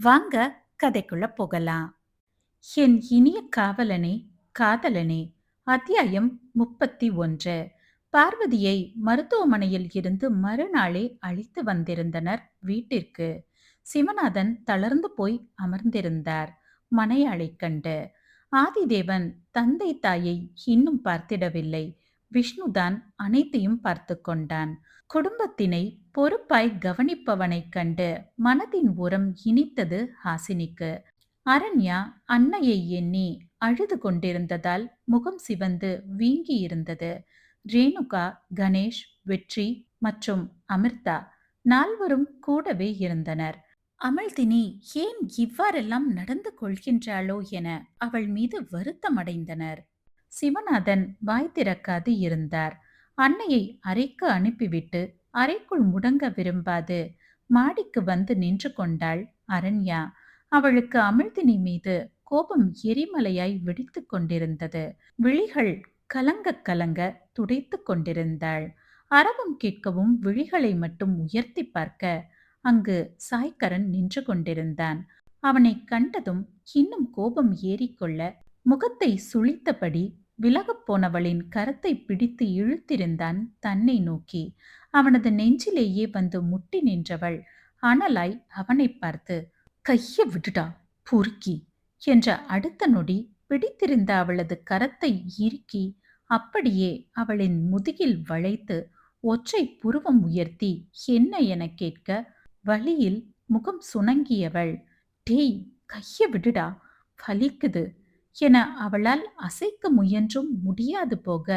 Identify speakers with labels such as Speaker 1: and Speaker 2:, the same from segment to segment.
Speaker 1: வாங்க கதைக்குள்ள போகலாம். என் இனிய காவலனே காதலனே அத்தியாயம் முப்பத்தி ஒன்று. பார்வதியை மருத்துவமனையில் இருந்து மறுநாளே அழைத்து வந்திருந்தனர் வீட்டிற்கு. சிவநாதன் தளர்ந்து போய் அமர்ந்திருந்தார் மனையாளை கண்டு. ஆதிதேவன் தந்தை தாயை இன்னும் பார்த்திடவில்லை. விஷ்ணுதான் அனைத்தையும் பார்த்து கொண்டான். குடும்பத்தினை பொறுப்பாய் கவனிப்பவனைக் கண்டு மனதின் உரம் இனித்தது ஹாசினிக்கு. அரண்யா அன்னையை எண்ணி அழுது கொண்டிருந்ததால் முகம் சிவந்து வீங்கி இருந்தது ரேணுகா கணேஷ் வெற்றி மற்றும் அமிர்தா நால்வரும் கூடவே இருந்தனர். அமிழ்தினி ஏன் இவ்வாறெல்லாம் நடந்து கொள்கின்றாளோ என அவள் மீது வருத்தமடைந்தனர் சிவநாதன் வாய் திறக்காது இருந்தார். அன்னையை அறைக்கு அனுப்பிவிட்டு அறைக்குள் முடங்க விரும்பாது. மாடிக்கு வந்து நின்று கொண்டாள் அரண்யா. அவளுக்கு அமிழ்தினி மீது கோபம் எரிமலையாய் வெடித்து கொண்டிருந்தது. விழிகள் கலங்க கலங்க துடைத்து கொண்டிருந்தாள். அரவம் கேட்கவும் விழிகளை மட்டும் உயர்த்தி பார்க்க அங்கு சாய்கரன் நின்று கொண்டிருந்தான். அவனை கண்டதும் இன்னும் கோபம் ஏறிக்கொள்ள முகத்தை சுழித்தபடி விலகப் போனவளின் கரத்தை பிடித்து இழுத்திருந்தான் தன்னை நோக்கி. அவனது நெஞ்சிலேயே வந்து முட்டி நின்றவள். அனலாய் அவனை பார்த்து கைய விடுடா பொறுக்கி என்ற அடுத்த நொடி பிடித்திருந்த அவளது கரத்தை இறுக்கி அப்படியே அவளின் முதுகில் வளைத்து ஒற்றை புருவம் உயர்த்தி என்ன என கேட்க? வழியில் முகம் சுணங்கியவள். டேய் கைய விடுடா வலிக்குது என அவளால் அசைக்க முயன்றும் முடியாது போக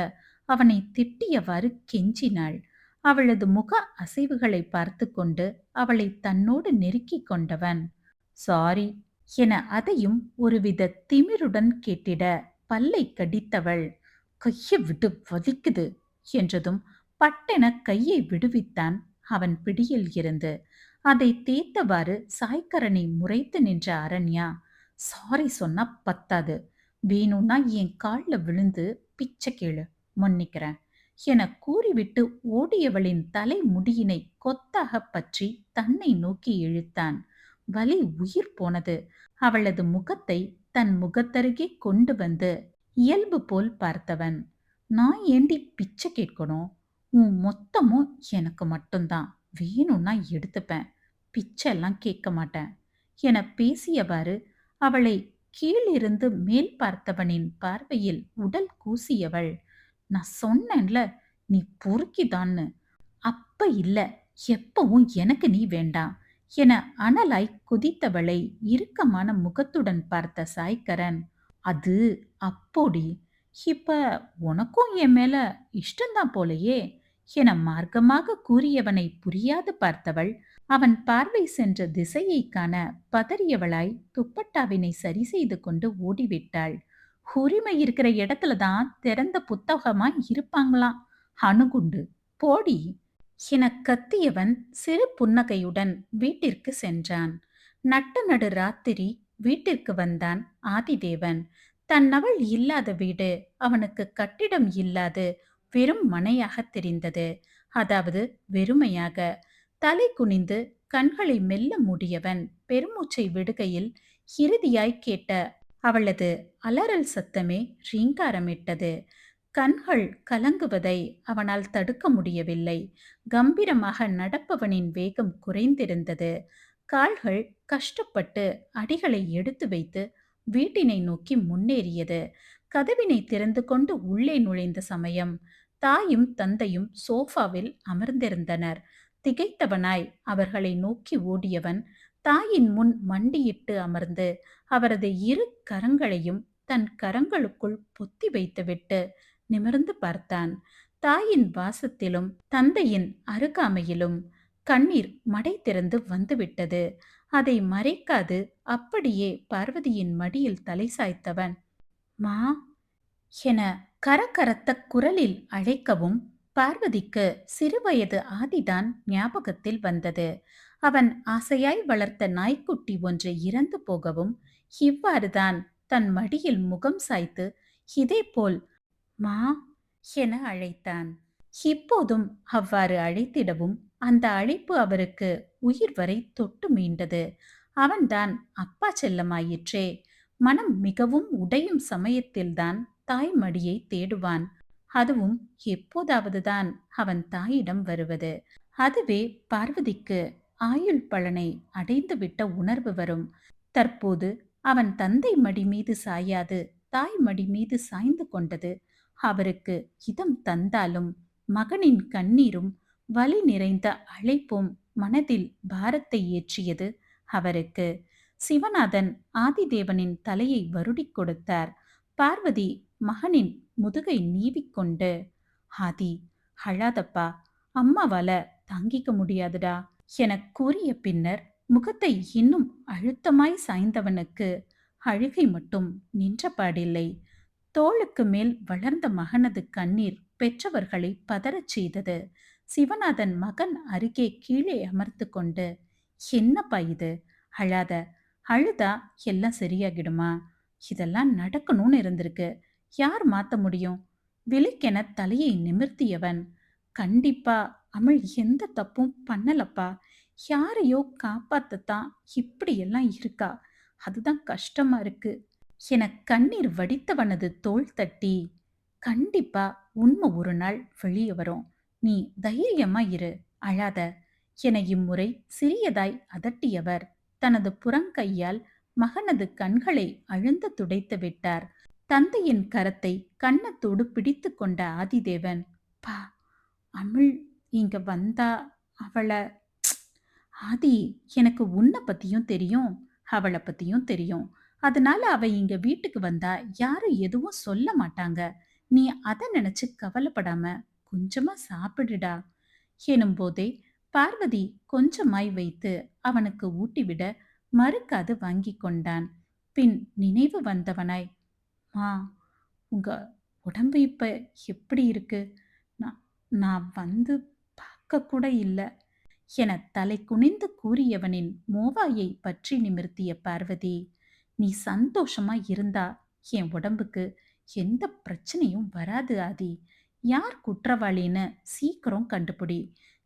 Speaker 1: அவனை திட்டியவாறு கெஞ்சினாள். அவளது முக அசைவுகளை பார்த்து கொண்டு அவளை தன்னோடு நெருக்கிக் கொண்டவன். சாரி என அதையும் ஒருவித திமிருடன் கேட்டிட பல்லை கடித்தவள். கையை விட்டு வதிக்குது என்றதும் பட்டென கையை விடுவித்தான் அவன் பிடியில் இருந்து. அதை தேத்தவாறு சாய்க்கரனை முறைத்து நின்ற அரண்யா சாரி சொன்னா பத்தாது. வேணும்னா என் காலில் விழுந்து பிச்சை கேளு மன்னிக்கிறேன். என கூறிவிட்டு ஓடியவளின் தலை முடியினை கொத்தாக பற்றி தன்னை நோக்கி இழுத்தான். வலி உயிர் போனது. அவளது முகத்தை தன் முகத்தருகே கொண்டு வந்து இயல்பு போல் பார்த்தவன் நான் ஏண்டி பிச்சை கேட்கணும்? உன் மொத்தமும் எனக்கு மட்டும்தான். வேணும்னா எடுத்துப்பேன். பிச்சை எல்லாம் கேட்க மாட்டேன். என பேசியவாறு அவளை கீழிருந்து மேல் பார்த்தவனின் பார்வையில் உடல் கூசியவள். நான் சொன்னேன்ல நீ பொறுக்கிதான்னு. அப்ப இல்ல எப்பவும் எனக்கு நீ வேண்டாம் என அனலாய் குதித்தவளை இறுக்கமான முகத்துடன் பார்த்த சாய்கரன் அது அப்போடி. இப்ப உனக்கும் என் மேல இஷ்டம்தான் போலையே என மார்க்கமாக கூறியவனை புரியாது பார்த்தவள் அவன் பார்வை சென்ற திசையை காண பதறியவளாய் துப்பட்டாவினை சரி செய்து கொண்டு ஓடிவிட்டாள். உரிமை இருக்கிற இடத்துல தான் திறந்த புத்தகமா இருப்பாங்களாம். அணுகுண்டு போடி என கத்தியவன் சிறு புன்னகையுடன் வீட்டிற்கு சென்றான். நட்ட நடு ராத்திரி வீட்டிற்கு வந்தான் ஆதிதேவன். தன்னவள் இல்லாத வீடு அவனுக்கு கட்டிடம் இல்லாது வெறும் மனையாக தெரிந்தது. அதாவது வெறுமையாக தலை குனிந்து கண்களை மெல்ல மூடியவன் பெருமூச்சை விடுகையில் இறுதியாய் கேட்ட அவளது அலறல் சத்தமே ரீங்காரமிட்டது. கண்கள் கலங்குவதை அவனால் தடுக்க முடியவில்லை. கம்பீரமாக நடப்பவனின் வேகம் குறைந்திருந்தது. கால்கள் கஷ்டப்பட்டு அடிகளை எடுத்து வைத்து வீட்டினை நோக்கி முன்னேறியது. கதவினை திறந்து கொண்டு உள்ளே நுழைந்த சமயம் தாயும் தந்தையும் சோஃபாவில் அமர்ந்திருந்தனர். திகைத்தவனாய் அவர்களை நோக்கி ஓடியவன் தாயின் முன் மண்டியிட்டு அமர்ந்து அவரது இரு கரங்களையும் தன் கரங்களுக்குள் பொத்தி வைத்துவிட்டு நிமிர்ந்து பார்த்தான். தாயின் வாசத்திலும் தந்தையின் அருகாமையிலும் கண்ணீர் மடை திறந்து வந்துவிட்டது. அதை மறைக்காது அப்படியே பார்வதியின் மடியில் தலை சாய்த்தவன் மா என கரகரத்த குரலில் அழைக்கவும் பார்வதிக்கு சிறுவயது ஆதிதான் ஞாபகத்தில் வந்தது. அவன் ஆசையாய் வளர்த்த நாய்க்குட்டி ஒன்று இறந்து போகவும் இவ்வாறுதான் தன் மடியில் முகம் சாய்த்து இதேபோல் மா என அழைத்தான். இப்போதும் அவ்வாறு அழைத்திடவும் அந்த அழைப்பு அவருக்கு உயிர் வரை தொட்டு மீண்டது. அவன்தான் அப்பா செல்லமாயிற்றே மனம் மிகவும் உடையும் சமயத்தில்தான் தாய் மடியை தேடுவான். அதுவும் எப்போதாவதுதான் அவன் தாயிடம் வருவது. அதுவே பார்வதிக்கு ஆயுள் பலனை அடைந்துவிட்ட உணர்வு வரும். தற்போது அவன் தந்தை மடி மீது சாயாது தாய் மடி மீது சாய்ந்து கொண்டது. அவருக்கு இதம் தந்தாலும் மகனின் கண்ணீரும் வலி நிறைந்த அழைப்பும் மனதில் பாரத்தை ஏற்றியது. அவருக்கு சிவநாதன் ஆதிதேவனின் தலையை வருடிக் கொடுத்தார். பார்வதி மகனின் முதுகை நீவிக்கொண்டு ஆதி அழாதப்பா அம்மாவால தாங்கிக்க முடியாதுடா எனக் கூறிய பின்னர் முகத்தை இன்னும் அழுத்தமாய் சாய்ந்தவனுக்கு அழுகை மட்டும் நின்றபாடில்லை தோளுக்கு மேல் வளர்ந்த மகனது கண்ணீர் பெற்றவர்களை பதறச் செய்தது. சிவநாதன் மகன் அருகே கீழே அமர்ந்து கொண்டு என்னப்பா இது? அழாத அழுதா? எல்லாம் சரியாகிடுமா? இதெல்லாம் நடக்கணும்னு இருந்திருக்கு. யார் மாத்த முடியும்? விலைக்கென தலையை நிமிர்த்தியவன். கண்டிப்பா அமிழ் எந்த தப்பும் பண்ணலப்பா. யாரையோ காப்பாத்தத்தான் இப்படியெல்லாம் இருக்கா? அதுதான் கஷ்டமா இருக்கு. என கண்ணீர் வடித்தவனது தோள் தட்டி கண்டிப்பா உண்மை ஒரு நாள் வெளியே வரும். நீ தைரியமா இரு அழாத. என இம்முறை சிறியதாய் அதட்டியவர். தனது புறங்கையால் மகனது கண்களை அழுந்த துடைத்து விட்டார். தந்தையின் கரத்தை கன்னத்தோடு பிடித்து கொண்ட ஆதிதேவன் பா அமிழ் இங்க வந்தா அவளை ஆதி எனக்கு உன்னை பத்தியும் தெரியும் அவளை பத்தியும் தெரியும். அதனால அவ இங்க வீட்டுக்கு வந்தா யாரும் எதுவும் சொல்ல மாட்டாங்க. நீ அதை நினைச்சு கவலைப்படாம கொஞ்சமா சாப்பிடுடா. எனும் போதே பார்வதி கொஞ்சமாய் வைத்து அவனுக்கு ஊட்டிவிட மறுக்காது வாங்கி கொண்டான். பின் நினைவு வந்தவனாய் மா உங்கள் உடம்பு இப்போ எப்படி இருக்கு? நான் நான் வந்து பார்க்க கூட இல்லை. என தலை குனிந்து கூறியவனின் மோவாயை பற்றி நிமிர்த்திய பார்வதி நீ சந்தோஷமா இருந்தா என் உடம்புக்கு எந்த பிரச்சனையும் வராது ஆதி. யார் குற்றவாளின்னு சீக்கிரம் கண்டுபிடி.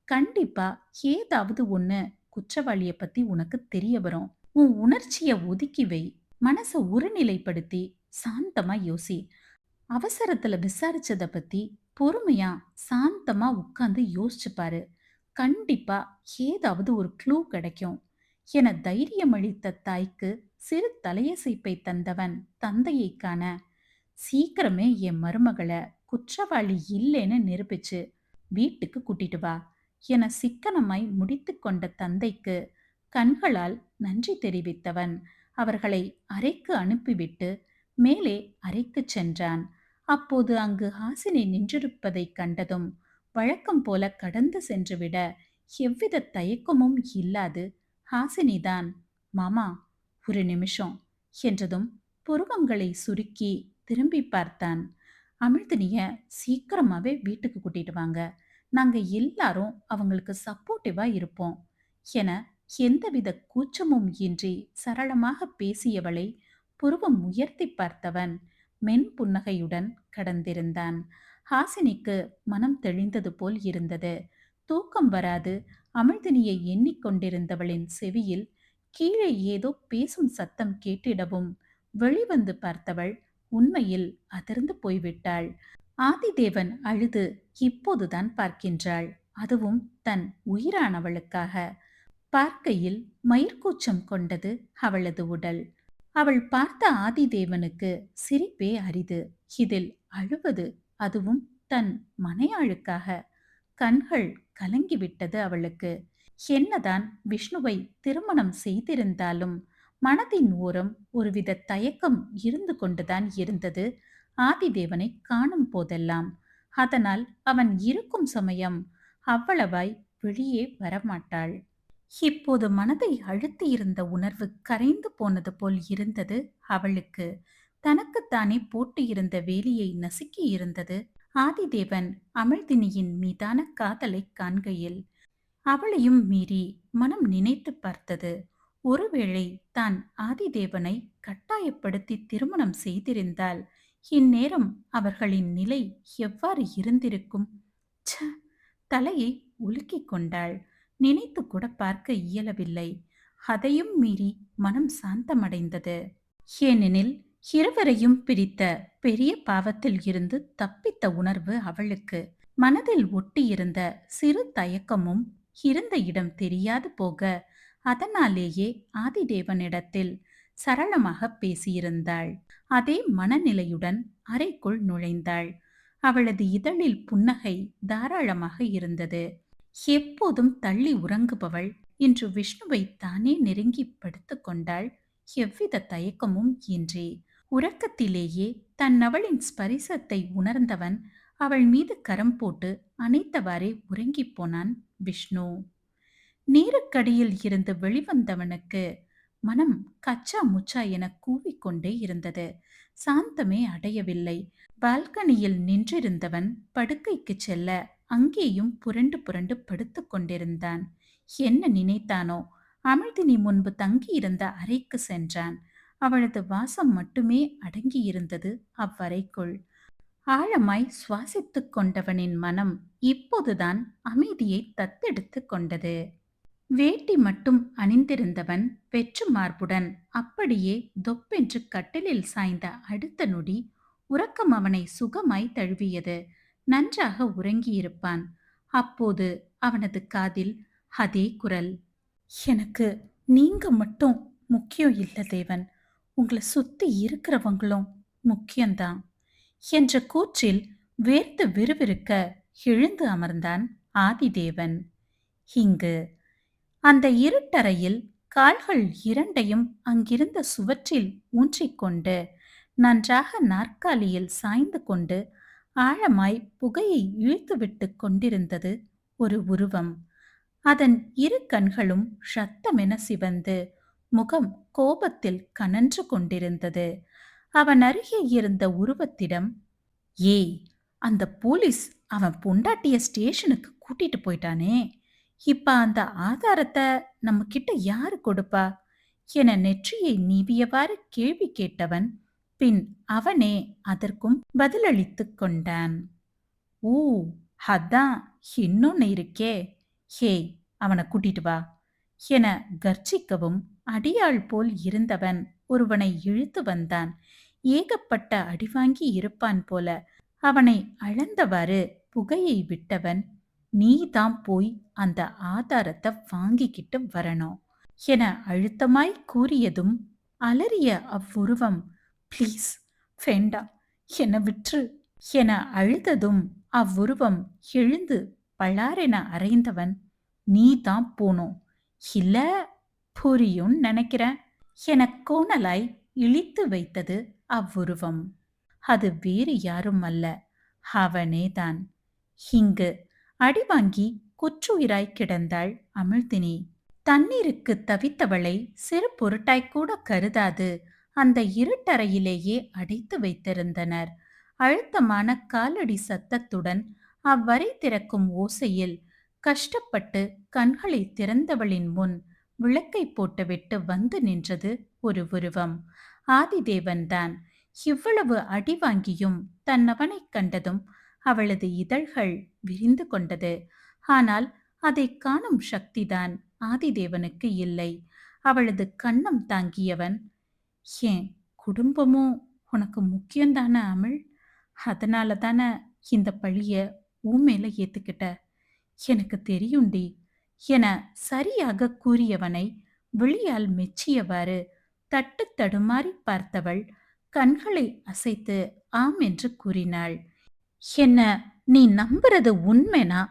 Speaker 1: கண்டிப்பா ஏதாவது ஒண்ணு குற்றவாளிய பத்தி உனக்கு தெரிய வரும். உன் உணர்ச்சியை ஒதுக்கி வை. மனசை ஒருநிலைப்படுத்தி சாந்தமா யோசி. அவசரத்துல விசாரிச்சதை பத்தி பொறுமையா சாந்தமா உட்கார்ந்து யோசிச்சு பாரு கண்டிப்பா ஏதாவது ஒரு க்ளூ கிடைக்கும். என தைரியமளித்த தாய்க்கு சிறு தலையசைப்பை தந்தவன் தந்தையை காண சீக்கிரமே என் மருமகளை குற்றவாளி இல்லைன்னு நிரூபிச்சு வீட்டுக்கு கூட்டிட்டு வா என சிக்கனமாய் முடித்து கொண்ட தந்தைக்கு கண்களால் நன்றி தெரிவித்தவன் அவர்களை அறைக்கு அனுப்பிவிட்டு மேலே அறைக்கு சென்றான். அப்போது அங்கு ஹாசினி நின்றிருப்பதைக் கண்டதும் வழக்கம் போல கடந்து சென்றுவிட எவ்வித தயக்கமும் இல்லாது ஹாசினிதான் மாமா ஒரு நிமிஷம் என்றதும் புருவங்களை சுருக்கி திரும்பி பார்த்தான். அமிழ்தினிய சீக்கிரமாவே வீட்டுக்கு கூட்டிட்டு வாங்க. நாங்க எல்லாரும் அவங்களுக்கு சப்போர்ட்டிவா இருப்போம் என எந்தவித கூச்சமும் இன்றி சரளமாக பேசியவளை புருவம் உயர்த்தி பார்த்தவன் மென் புன்னகையுடன் கடந்திருந்தான். ஹாசினிக்கு மனம் தெளிந்தது போல் இருந்தது. தூக்கம் வராது. அமிழ்தினியை எண்ணிக்கொண்டிருந்தவளின் செவியில் கீழே ஏதோ பேசும் சத்தம் கேட்டிடவும் வெளிவந்து பார்த்தவள் உண்மையில் அதிர்ந்து போய்விட்டாள். ஆதிதேவன் அழுது இப்போதுதான் பார்க்கின்றாள். அதுவும் தன் உயிரானவளுக்காக. பார்க்கையில் மயிர்கூச்சம் கொண்டது அவளது உடல். அவள் பார்த்த ஆதிதேவனுக்கு சிரிப்பே அரிது. இதில் அழுவது அதுவும் தன் மனையாளுக்காக. கண்கள் கலங்கிவிட்டது அவளுக்கு. என்னதான் விஷ்ணுவை திருமணம் செய்திருந்தாலும் மனதின் ஓரம் ஒருவித தயக்கம் இருந்து கொண்டுதான் இருந்தது. ஆதிதேவனை காணும் போதெல்லாம் அதனால் அவன் இருக்கும் சமயம் அவ்வளவாய் வெளியே வரமாட்டாள். இப்போது மனதை அழுத்தியிருந்த உணர்வு கரைந்து போனது போல் இருந்தது. அவளுக்கு தனக்குத்தானே போட்டியிருந்த வேலியை நசுக்கி இருந்தது. ஆதிதேவன் அமிழ்தினியின் மீதான காதலை காண்கையில் அவளையும் மீறி மனம் நினைத்து பார்த்தது. ஒருவேளை தான் ஆதிதேவனை கட்டாயப்படுத்தி திருமணம் செய்திருந்தால் இந்நேரம் அவர்களின் நிலை எவ்வாறு இருந்திருக்கும்? ச்ச! தலையை உலுக்கிக் கொண்டாள். நினைத்து கூட பார்க்க இயலவில்லை. அதையும் மீறி மனம் சாந்தமடைந்தது. ஏனெனில் இருவரையும் பிரித்த பெரிய பாவத்தில் இருந்து தப்பித்த உணர்வு அவளுக்கு. மனதில் ஒட்டியிருந்த சிறு தயக்கமும் இருந்த இடம் தெரியாது போக அதனாலேயே ஆதிதேவனிடத்தில் சரளமாக பேசியிருந்தாள். அதே மனநிலையுடன் அறைக்குள் நுழைந்தாள். அவளது இதழில் புன்னகை தாராளமாக இருந்தது. எப்போதும் தள்ளி உறங்குபவள் இன்று விஷ்ணுவை தானே நெருங்கி படுத்துக் கொண்டாள். எவ்வித தயக்கமும் இன்றி. உறக்கத்திலேயே தன் அவளின் ஸ்பரிசத்தை உணர்ந்தவன் அவள் மீது கரம் போட்டு அனைத்தவாறே உறங்கிப் போனான் விஷ்ணு. நீருக்கடியில் இருந்து வெளிவந்தவனுக்கு மனம் கச்சா முச்சா என கூவிக்கொண்டே இருந்தது. சாந்தமே அடையவில்லை. பால்கனியில் நின்றிருந்தவன் படுக்கைக்கு செல்ல அங்கேயும் புரண்டு புரண்டு படுத்துக் கொண்டிருந்தான். என்ன நினைத்தானோ? அமிழ்தினி முன்பு தங்கியிருந்த அறைக்கு சென்றான். அவளது வாசம் மட்டுமே அடங்கியிருந்தது அவ்வறைக்குள். ஆழமாய் சுவாசித்துக் கொண்டவனின் மனம் இப்போதுதான் அமைதியை தத்தெடுத்து கொண்டது. வேட்டி மட்டும் அணிந்திருந்தவன் வெற்று மார்புடன் அப்படியே தொப்பென்று கட்டிலில் சாய்ந்த அடுத்த நொடி உறக்கம் அவனை சுகமாய் தழுவியது. நன்றாக உறங்கியிருப்பான். அப்போது அவனது காதில் அதே குரல் எனக்கு நீங்க மட்டும் முக்கியம் இல்ல தேவன். உங்களை சுத்தி இருக்கிறவங்களும் முக்கியம்தான். என்ற கூற்றில் வேர்த்து விறுவிறுக்க எழுந்து அமர்ந்தான் ஆதிதேவன். இங்கு அந்த இருட்டறையில் கால்கள் இரண்டையும் அங்கிருந்த சுவற்றில் ஊன்றிக்கொண்டு நன்றாக நாற்காலியில் சாய்ந்து கொண்டு ஆழமாய் புகையை இழுத்துவிட்டு கொண்டிருந்தது ஒரு உருவம். அதன் இரு கண்களும் சத்தமென சிவந்து முகம் கோபத்தில் கனன்று கொண்டிருந்தது. அவன் அருகே இருந்த உருவத்திடம் ஏய் அந்த போலீஸ் அவன் பொண்டாட்டிய ஸ்டேஷனுக்கு கூட்டிட்டு போயிட்டானே. இப்ப அந்த ஆதாரத்தை நம்ம கிட்ட யாரு கொடுப்பா? என நெற்றியை நீவியவாறு கேள்வி கேட்டவன் பின் அவனே அதற்கும் பதிலளித்துக் கொண்டான். ஊ அதான் இன்னொன்னு இருக்கே. ஹே அவனை கூட்டிட்டு வா என கர்ஜிக்கவும் அடியாள் போல் இருந்தவன் ஒருவனை இழுத்து வந்தான். ஏகப்பட்ட அடி வாங்கி இருப்பான் போல அவனை அளந்தவாறு புகையை விட்டவன் நீ தான் போய் அந்த ஆதாரத்தை வாங்கிக்கிட்டு வரணும் என அழுத்தமாய் கூறியதும் அலறிய அவ்வுருவம் ப்ளீஸ் வேண்டாம் என்னை விற்று என அழுததும் அவ்வுருவம் எழுந்து பளாரென அறைந்தவன் நீ தான் போனோம். இல்ல புரியும் நினைக்கிறேன். என கோணலாய் இழித்து வைத்தது அவ்வுருவம். அது வேறு யாரும் அல்ல. அவனேதான். இங்கு அடிவாங்கி குற்றுயிராய் கிடந்தாள் அமிழ்தினி. தண்ணீருக்கு தவித்தவளை சிறு பொருட்டாய் கூட கருதாது. அந்த இருட்டறையிலேயே அடைத்து வைத்திருந்தனர். அழுத்தமான காலடி சத்தத்துடன் அவ்வரை திறக்கும் ஓசையில் கஷ்டப்பட்டு கண்களை திறந்தவளின் முன் விளக்கை போட்டுவிட்டு வந்து நின்றது ஒரு உருவம். ஆதிதேவன்தான் இவ்வளவு அடி வாங்கியும் தன்னவனைக் கண்டதும் அவளது இதழ்கள் விரிந்து கொண்டது. ஆனால் அதை காணும் சக்திதான் ஆதிதேவனுக்கு இல்லை. அவளது கண்ணம் தாங்கியவன் ஏன் குடும்பமும் உனக்கு முக்கியம்தானே அமிழ்? அதனால தானே இந்த பழிய உன் மேல ஏத்துக்கிட்ட? எனக்கு தெரியுண்டி என சரியாக கூறியவனை விழியால் மெச்சியவாறு தட்டு தடுமாறி பார்த்தவள் கண்களை அசைத்து ஆம் என்று கூறினாள். என்ன நீ நம்புறது உண்மைனா?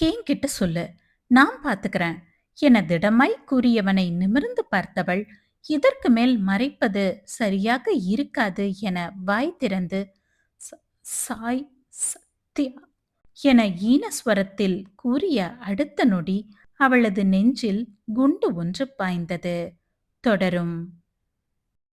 Speaker 1: என்கிட்ட சொல்லு. நான் பாத்துக்கிறேன். என திடமாய் கூறியவனை நிமிர்ந்து பார்த்தவள் இதற்கு மேல் மறைப்பது சரியாக இருக்காது என வாய் திறந்து சாய் சத்யா என ஈனஸ்வரத்தில் கூறிய அடுத்த நொடி அவளது நெஞ்சில் குண்டு ஒன்று பாய்ந்தது. தொடரும்.